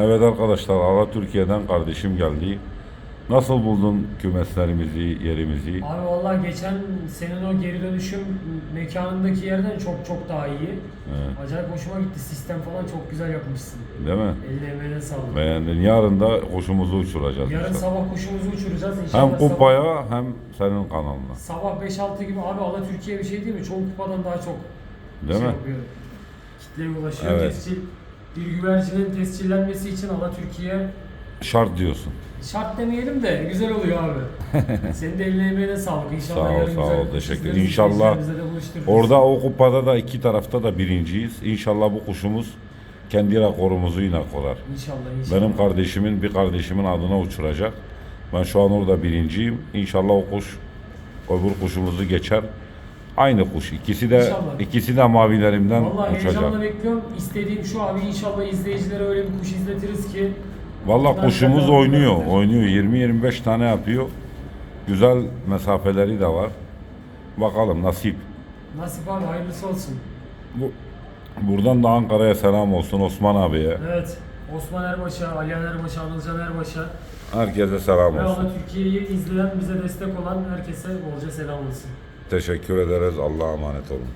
Evet arkadaşlar Ala Türkiye'den kardeşim geldi. Nasıl buldun kümeslerimizi, yerimizi? Abi vallahi geçen senin o geri dönüşüm mekanındaki yerden çok çok daha iyi. Evet. Acayip hoşuma gitti. Sistem falan çok güzel yapmışsın. Değil mi? Eline emeğine sağlık. Beğendin. Yarın da kuşumuzu uçuracağız. Yarın inşallah. sabah kuşumuzu uçuracağız inşallah. Hem kupaya hem senin kanalına. Sabah, sabah 5-6 gibi abi Ala Türkiye bir şey değil mi? Çoğu kupadan daha çok Değil şey mi? yapıyor. Kitleye ulaşıyor. Evet. Tescil, bir güvercinin tescillenmesi için Ala Türkiye Şart diyorsun. şart demeyelim de güzel oluyor abi. Senin de eline emeğine sağlık. İnşallah Sağ ol, yarın sağ güzel ol. Teşekkür izleriz, İnşallah izleyicilerimizle de buluştururuz. Orada o kupada da iki tarafta da birinciyiz. İnşallah bu kuşumuz kendi rekorumuzu yine korar. İnşallah inşallah. Benim kardeşimin bir kardeşimin adına uçuracak. Ben şu an orada birinciyim. İnşallah o kuş öbür kuşumuzu geçer. Aynı kuş. İkisi de İnşallah. ikisi de mavilerimden Vallahi uçacak. heyecanla bekliyorum. İstediğim şu abi inşallah izleyicilere öyle bir kuş izletiriz ki Vallahi Ben kuşumuz zaten oynuyor. Oynuyor. 20-25 tane yapıyor. Güzel mesafeleri de var. Bakalım nasip. nasip abi hayırlısı olsun. Bu Buradan da Ankara'ya selam olsun Osman abiye. Evet. Osman Erbaş'a, Alihan Erbaş'a, Anılcan Erbaş'a Herkese selam ve olsun. Allah Türkiye'yi izleyen, bize destek olan herkese bolca selam olsun. Teşekkür ederiz. Allah'a emanet olun.